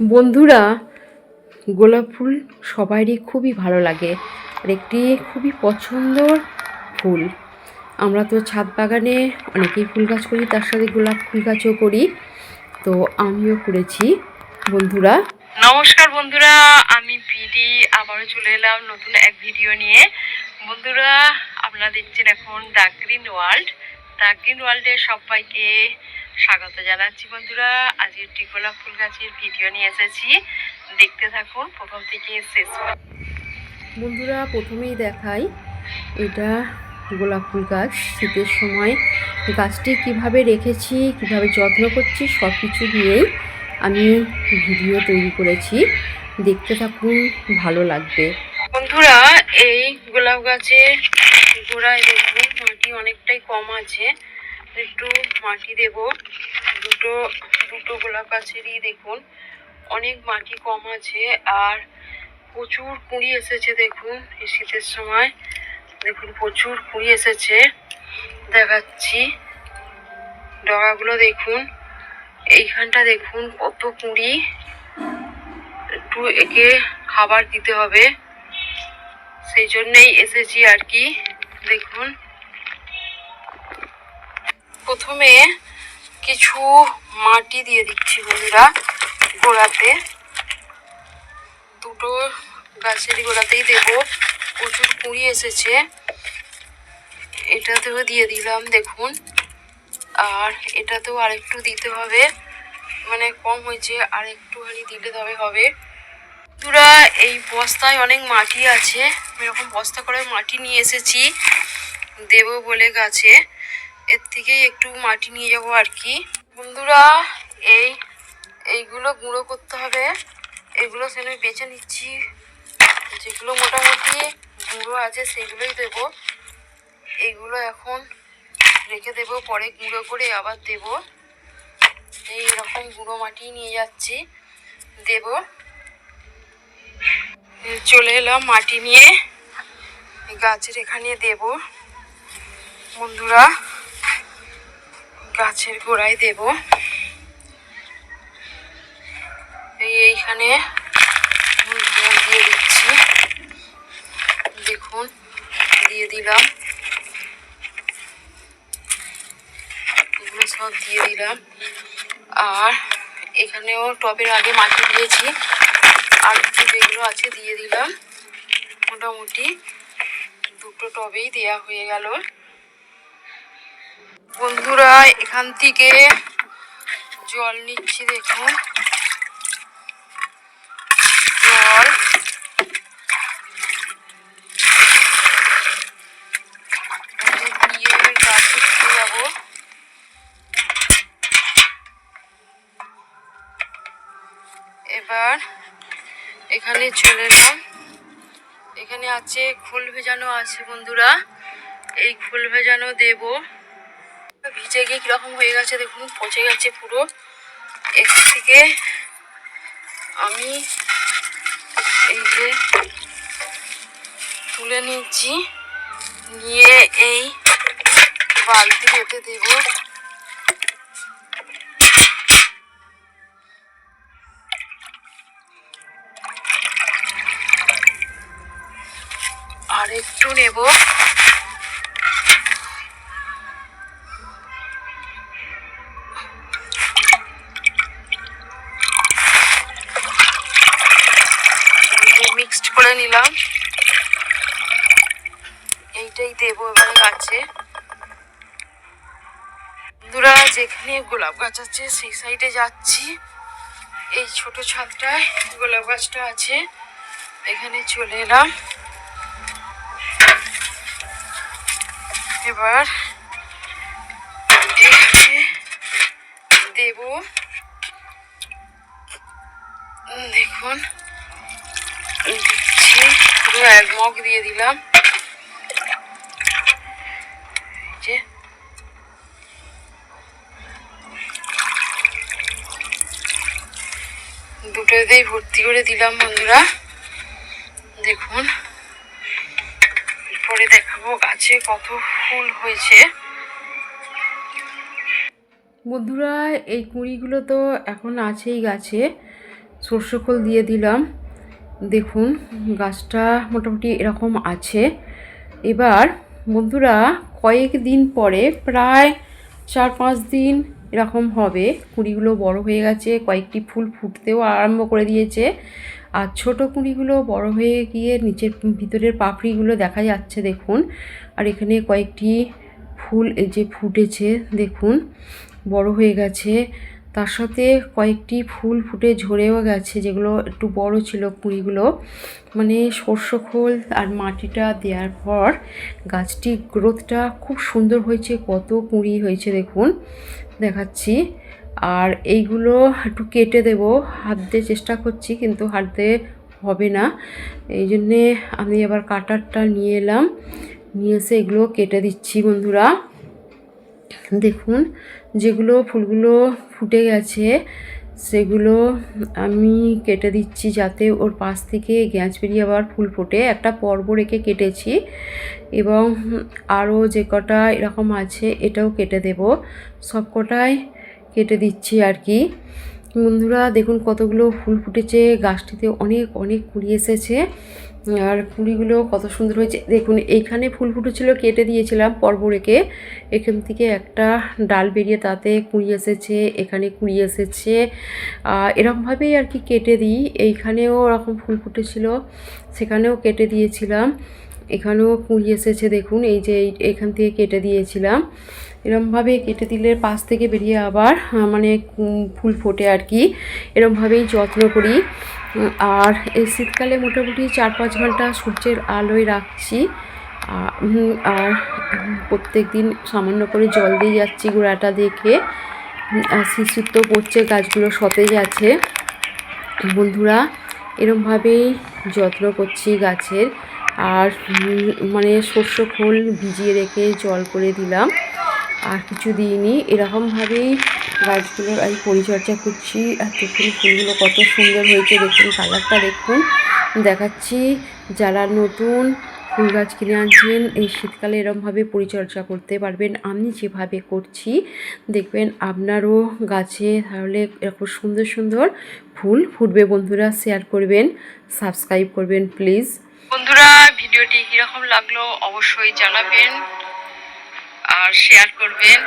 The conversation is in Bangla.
বন্ধুরা, গোলাপ ফুল সবারই খুবই ভালো লাগে আর একটি খুবই পছন্দর ফুল। আমরা তো ছাদ বাগানে অনেকেই ফুল গাছ করি, তার সাথে গোলাপ ফুল গাছও করি। তো আমিও করেছি। বন্ধুরা, নমস্কার বন্ধুরা, আমি পিডি, আবারও চলে এলাম নতুন এক ভিডিও নিয়ে। বন্ধুরা, আপনারা দেখছেন এখন the green world. The green ওয়ার্ল্ডে সবাইকে স্বাগত জানাচ্ছি বন্ধুরা। আজকে গোলাপ ফুল গাছের ভিডিও নিয়ে এসেছি। দেখতে থাকুন প্রথম থেকে শেষ। বন্ধুরা প্রথমেই দেখাই এটা গোলাপ ফুল গাছ শীতের সময় গাছটি কীভাবে রেখেছি কীভাবে যত্ন করছি সব কিছু নিয়েই আমি ভিডিও তৈরি করেছি। দেখতে থাকুন ভালো লাগবে। বন্ধুরা এই গোলাপ গাছের গোড়ায় দেখুন মাটি অনেকটাই কম আছে। একটু মাটি দেব। দুটো দুটো গোলাপ গাছেরই দেখুন। অনেক মাটি কম আছে আর প্রচুর কুঁড়ি এসেছে দেখুন এই শীতের সময়। দেখুন, প্রচুর কুঁড়ি এসেছে। দেখাচ্ছি। ডগাগুলো দেখুন। এইখানটা দেখুন কত কুঁড়ি। একটু একে খাবার দিতে হবে। সেই জন্যেই এসেছি আর কি। দেখুন। প্রথমে কিছু মাটি দিয়ে দিচ্ছি বন্ধুরা গোড়াতে। দুটো গাছের গোড়াতেই দেব। প্রচুর কুঁড়ি এসেছে। এটাতেও দিয়ে দিলাম, দেখুন। আর এটাতেও আরেকটু দিতে হবে। মানে কম হয়েছে আর একটুখানি দিলে তবে হবে। বন্ধুরা, এই বস্তায় অনেক মাটি আছে। এরকম বস্তা করে মাটি নিয়ে এসেছি। দেব বলে গাছে। এর থেকেই একটু মাটি নিয়ে যাব আর কি। বন্ধুরা, এই, এইগুলো গুঁড়ো করতে হবে। এগুলো সেখানে বেছে নিচ্ছি। যেগুলো মোটামুটি গুঁড়ো আছে সেগুলোই দেব। এইগুলো এখন রেখে দেব, পরে গুঁড়ো করে আবার দেব। এই রকম গুঁড়ো মাটি নিয়ে যাচ্ছি, দেব। চলে এলাম মাটি নিয়ে। গাছের এখানে দেব। বন্ধুরা গাছের গোড়ায় দেব। এই এইখানে দিয়ে দিচ্ছি। দেখুন, দিয়ে দিলাম। এগুলো সব দিয়ে দিলাম। আর এখানেও টবের আগে মাটি দিয়েছি। আর একটু যেগুলো আছে দিয়ে দিলাম। মোটামুটি দুটো টবেই দেয়া হয়ে গেল। বন্ধুরা, এখান থেকে জল নিচ্ছি দেখুন। জল। গাছে যাব এবার এখানে চলে এলাম। এখানে আছে খোল ভেজানো আছে বন্ধুরা। এই খোল ভেজানো দেব। ভিজে গিয়ে কীরকম হয়ে গেছে দেখুন, পচে গেছে পুরো। এর থেকে আমি এই যে তুলে নিচ্ছি, নিয়ে এই বালতি পেতে দেবো। আর একটু নেব। দেবো এবারে গাছে বন্ধুরা, যেখানে গোলাপ গাছ আছে, সেই সাইডে যাচ্ছি। এই ছোট ছাদটায় গোলাপ গাছটা আছে। এখানে চলে এলাম। এবার এখানে দেব। দেখুন দিচ্ছি পুরো এক মগ দিয়ে দিলাম। দুটোতেই ভর্তি করে দিলাম বন্ধুরা। দেখুন পরে দেখাবো গাছে কত ফুল হয়েছে। বন্ধুরা, এই কুঁড়িগুলো তো এখন আছেই গাছে। সর্ষে খোল দিয়ে দিলাম। দেখুন, গাছটা মোটামুটি এরকম আছে। এবার বন্ধুরা, কয়েক দিন পরে, প্রায় চার পাঁচ দিন এরকম হবে। কুঁড়িগুলো বড় হয়ে গেছে, কয়েকটি ফুল ফুটতেও আরম্ভ করে দিয়েছে। আর ছোট কুঁড়িগুলো বড় হয়ে গিয়ে নিচের ভিতরের পাপড়িগুলো দেখা যাচ্ছে, দেখুন। আর এখানে কয়েকটি ফুল যে ফুটেছে, দেখুন। বড় হয়ে গেছে। তার সাথে কয়েকটি ফুল ফুটে ঝরেও গেছে, যেগুলো একটু বড় ছিল কুঁড়িগুলো। মানে সর্ষ খোল আর মাটিটা দেওয়ার পর গাছটির গ্রোথটা খুব সুন্দর হয়েছে, কত কুঁড়ি হয়েছে দেখুন, দেখাচ্ছি। আর এইগুলো একটু কেটে দেব, হাত দিয়ে চেষ্টা করছি, কিন্তু হাত দিয়ে হবে না। এই জন্যে আমি আবার কাটারটা নিয়ে এলাম, নিয়ে এসে এগুলো কেটে দিচ্ছি বন্ধুরা। দেখুন, যেগুলো ফুলগুলো ফুটে গেছে, সেগুলো আমি কেটে দিচ্ছি যাতে ওর পাশ থেকে গ্যাঁচ বেরিয়ে আবার ফুল ফোটে। একটা পর্ব রেখে কেটেছি এবং আরও যে কটা এরকম আছে এটাও কেটে দেব। সব কটাই কেটে দিচ্ছি আর কি। বন্ধুরা, দেখুন কতগুলো ফুল ফুটেছে। গাছটিতে অনেক অনেক কুড়ি এসেছে। আর কুড়িগুলো কত সুন্দর হয়েছে। দেখুন, এইখানে ফুল ফুটেছিল, কেটে দিয়েছিলাম পর্ব রেখে এখান থেকে একটা ডাল বেরিয়ে তাতে কুড়ি এসেছে, এখানে কুড়ি এসেছে। এরকমভাবেই আর কি কেটে দিই। এইখানেও ওরকম ফুল ফুটেছিল, সেখানেও কেটে দিয়েছিলাম। এখানেও কুড়ি এসেছে, দেখুন, এই যে এইখান থেকে কেটে দিয়েছিলাম। এরমভাবে কেটে দিলে পাশ থেকে বেরিয়ে আবার মানে ফুল ফোটে আর কি। এরমভাবেই যত্ন করি। আর এই শীতকালে মোটামুটি চার পাঁচ ঘণ্টা সূর্যের আলোয় রাখছি। আর প্রত্যেক দিন সামান্য করে জল দিয়ে যাচ্ছি গোড়াটা দেখে। আর শিশির তো পড়ছে, গাছগুলো সতেজ আছে। বন্ধুরা, এরমভাবেই যত্ন করছি গাছের। আর মানে শস্য খোল ভিজিয়ে রেখে জল করে দিলাম। আর কিছু দিইনি। এরকমভাবেই গাছগুলোর আমি পরিচর্যা করছি। আর দেখুন ফুলগুলো কত সুন্দর হয়েছে। দেখুন, কালারটা দেখুন। দেখাচ্ছি, যারা নতুন ফুল গাছ কিনে আনছেন, এই শীতকালে এরমভাবে পরিচর্যা করতে পারবেন। আমি যেভাবে করছি, দেখবেন আপনারও গাছে তাহলে এরকম সুন্দর সুন্দর ফুল ফুটবে। বন্ধুরা, শেয়ার করবেন, সাবস্ক্রাইব করবেন, প্লিজ। বন্ধুরা, ভিডিওটি কীরকম লাগল অবশ্যই জানাবেন। শেয়ার করবেন।